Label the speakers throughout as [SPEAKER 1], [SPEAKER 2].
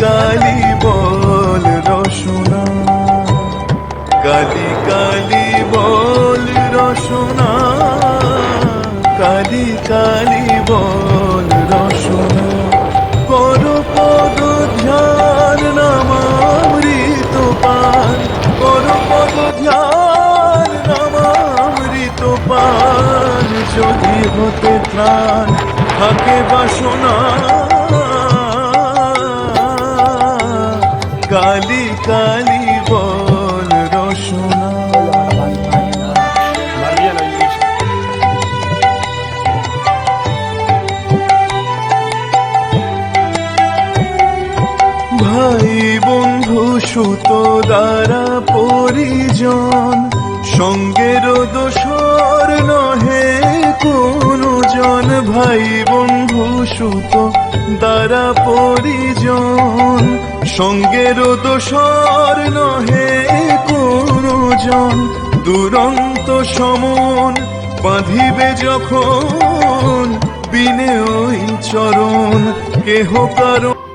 [SPEAKER 1] কালি বল রসনা। কালি কালি বল রসনা। কালি কালি বল রসনা। কর পদ ধ্যান নামামৃত পান। কর পদ ধ্যান নামামৃত পান। যদি হতে প্রাণ থাকে বাসনা। কালি কালি বল রসনা। ভাই বন্ধু সুত দ্বারা পরিজন, সঙ্গের দোসর নহে কোনো জন ভাই বন্ধু সুত দ্বারা পরিজন সঙ্গের দোষর নহে কোনো জন। দুরন্ত সমন বাঁধিবে যখন বিনে ওই চরণ। কেহ কারণ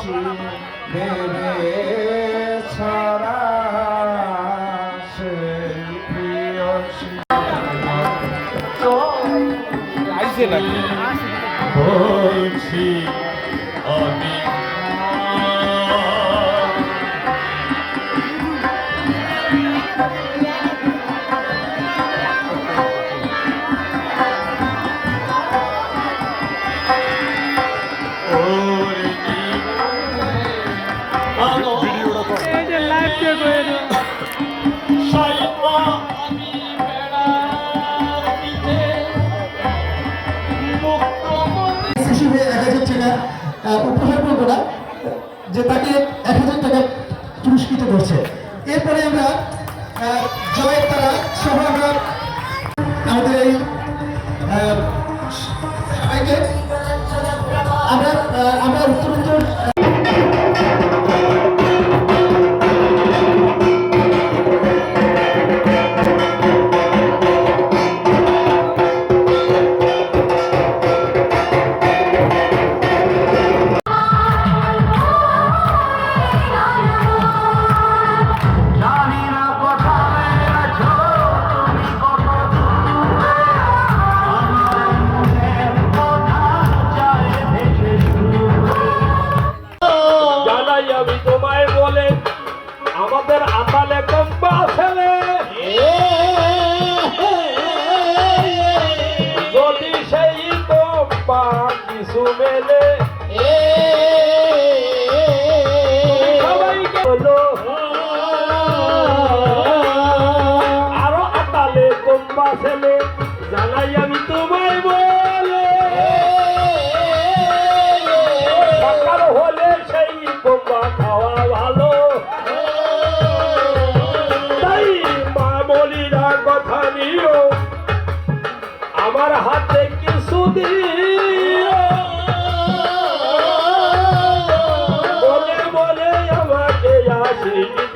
[SPEAKER 2] প্রিয়সী দেবে ছাড়া বলছি আমি
[SPEAKER 3] উপহার করব না, যে তাকে এক হাজার টাকা পুরস্কৃত করছে। এরপরে আমরা জয়ের তারা সহ আমরা আমাদের এই
[SPEAKER 4] ছেলে জানাই আমি তোমায় বলে। সকাল হলে সেই কম্পা খাওয়া ভালো। মা বলিরা কথা নিও। আমার হাতে কিছু দিও। বলে বলে আমাকে আশিক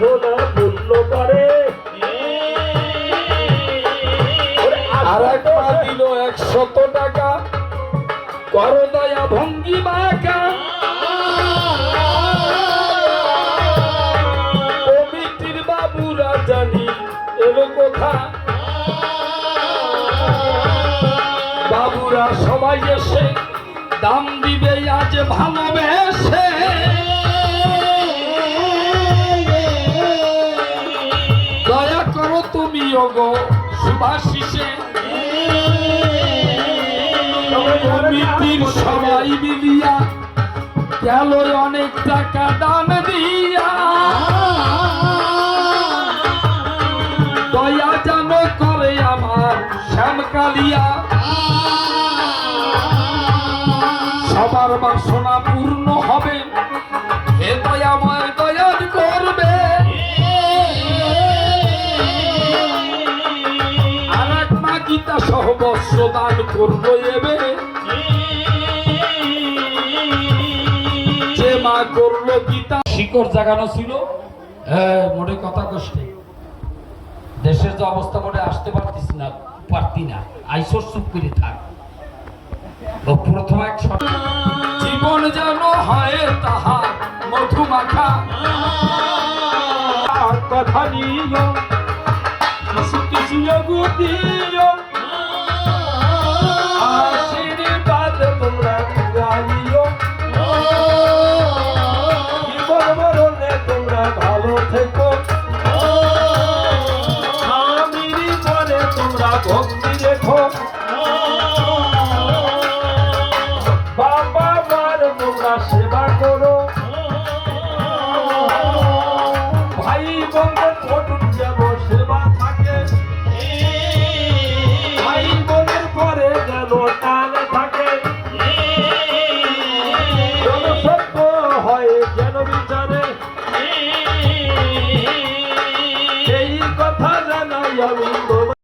[SPEAKER 4] বাসনা পূর্ণ আর এক দিল একশত টাকা। করদয়া ভঙ্গি বাঁকা কবি কথা। বাবুরা সবাই এসে দাম দিবে, আজ ভালোবেসে। ওগো সুভাষিসে কমিটির সবাই মিলিয়া গেল অনেক টাকা দান দিয়া। দয়া যেন করে আমার শ্যামকালিয়া। সবার বাসনা পূর্ণ হবে। হে দয়াময় দান করব এবে। যে মা করল গীতা শিকড় জাগানো ছিল। হ্যাঁ মোটে কথা কষ্টে। দেশের যে অবস্থা মোটে আসতে পারতিস না, পারতি না। আইসর চুপ করে থাক। প্রথম এক জীবন যেন হয় তাহার মধুমাখা। আর কথা নিও কিছু কিছু